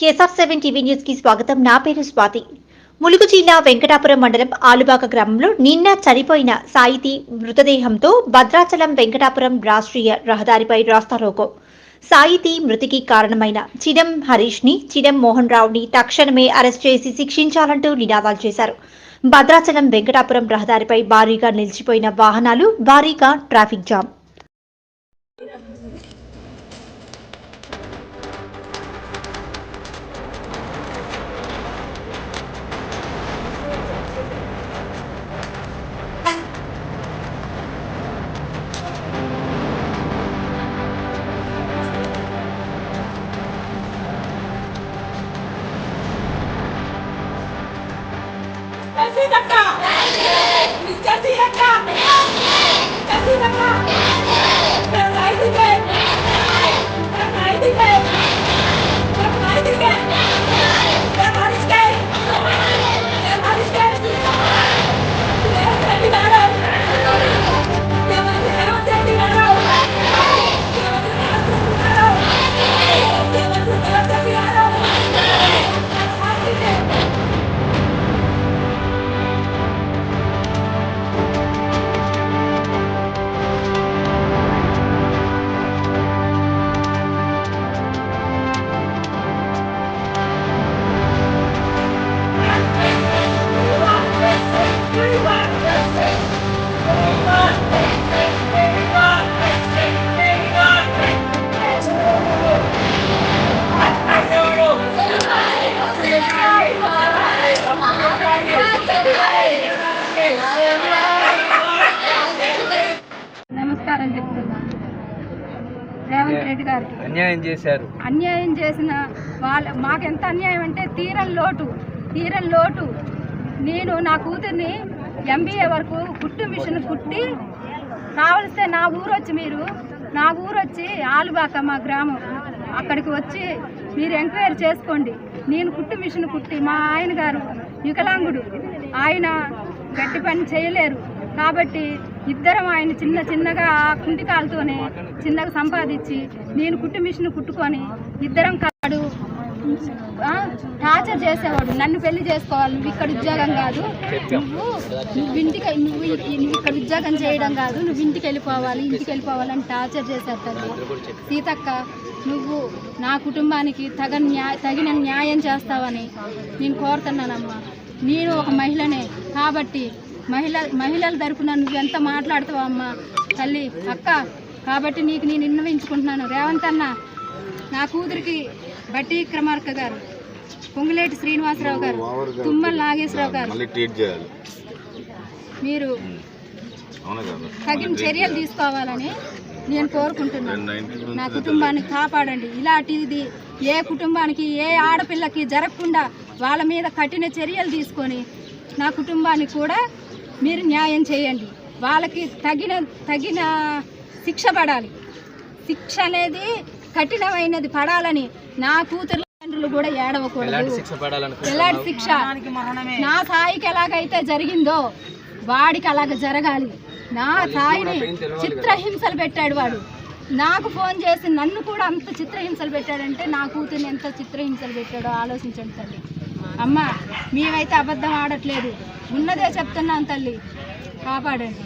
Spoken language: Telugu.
కేఎస్ఆర్ సెవెన్ టీవీ న్యూస్కి స్వాగతం. నా పేరు స్వాతి. ములుగు జిల్లా వెంకటాపురం మండలం ఆలుబాక గ్రామంలో నిన్న చనిపోయిన సాయితి మృతదేహంతో భద్రాచలం వెంకటాపురం రాష్ట్రీయ రహదారిపై రాస్తారోకో. సాయితి మృతికి కారణమైన చిడం హరీష్ని చిడం మోహన్ రావుని తక్షణమే అరెస్ట్ చేసి శిక్షించాలంటూ నినాదాలు చేశారు. భద్రాచలం వెంకటాపురం రహదారిపై భారీగా నిలిచిపోయిన వాహనాలు భారీగా traffic jam. Jati Daka! Jati Daka! Jati Daka! నమస్కారం చెప్తున్నా రేవంత్ రెడ్డి గారికి. అన్యాయం చేశారు. అన్యాయం చేసిన వాళ్ళ మాకెంత అన్యాయం అంటే తీరం లోటు తీరం లోటు. నేను నా కూతుర్ని ఎంబీఏ వరకు కుట్టు మిషన్ కుట్టి కావలిస్తే నా ఊరు వచ్చి మీరు నా ఊరు వచ్చి ఆలుబాక మా గ్రామం. అక్కడికి వచ్చి మీరు ఎంక్వైరీ చేసుకోండి. నేను కుట్టు మిషన్ కుట్టి మా ఆయన గారు వికలాంగుడు. ఆయన గట్టి పని చేయలేరు. కాబట్టి ఇద్దరం ఆయన చిన్న చిన్నగా ఆ కుంటికాలతోనే చిన్నగా సంపాదించి నేను కుట్టు మిషన్ కుట్టుకొని ఇద్దరం కాడు టార్చర్ చేసేవాడు. నన్ను పెళ్ళి చేసుకోవాలి. నువ్వు ఇక్కడ ఉద్యోగం కాదు. నువ్వు నువ్వు ఇంటికి నువ్వు నువ్వు ఇక్కడ ఉద్యోగం చేయడం కాదు. నువ్వు ఇంటికి వెళ్ళిపోవాలి ఇంటికి వెళ్ళిపోవాలని టార్చర్ చేశారు తల్లి సీతక్క నువ్వు నా కుటుంబానికి తగ న్యాయ తగిన న్యాయం చేస్తావని నేను కోరుతున్నానమ్మా. నేను ఒక మహిళనే. కాబట్టి మహిళ మహిళల తరపున నువ్వు ఎంత మాట్లాడుతావు అమ్మా. తల్లి అక్క కాబట్టి నీకు నేను విన్నవించుకుంటున్నాను. రేవంత్ అన్న నా కూతురికి బట్టి క్రమార్క గారు పొంగులేటి శ్రీనివాసరావు గారు తుమ్మల నాగేశ్వరరావు గారు మీరు తగిన చర్యలు తీసుకోవాలని నేను కోరుకుంటున్నాను. నా కుటుంబాన్ని కాపాడండి. ఇలాంటిది ఏ కుటుంబానికి ఏ ఆడపిల్లకి జరగకుండా వాళ్ళ మీద కఠిన చర్యలు తీసుకొని నా కుటుంబానికి కూడా మీరు న్యాయం చేయండి. వాళ్ళకి తగిన తగిన శిక్ష పడాలి. శిక్ష అనేది కఠినమైనది పడాలని నా కూతురు తండ్రులు కూడా ఏడవకూడదు. ఎలాంటి శిక్ష నా సాయికి ఎలాగైతే జరిగిందో వాడికి అలాగ జరగాలి. నా సాయిని చిత్రహింసలు పెట్టాడు వాడు. నాకు ఫోన్ చేసి నన్ను కూడా అంత చిత్రహింసలు పెట్టాడంటే నా కూతుర్ని ఎంత చిత్రహింసలు పెట్టాడో ఆలోచించండి తల్లి. అమ్మ మేమైతే అబద్ధం ఆడట్లేదు. ఉన్నదే చెప్తున్నాం తల్లి. కాపాడండి.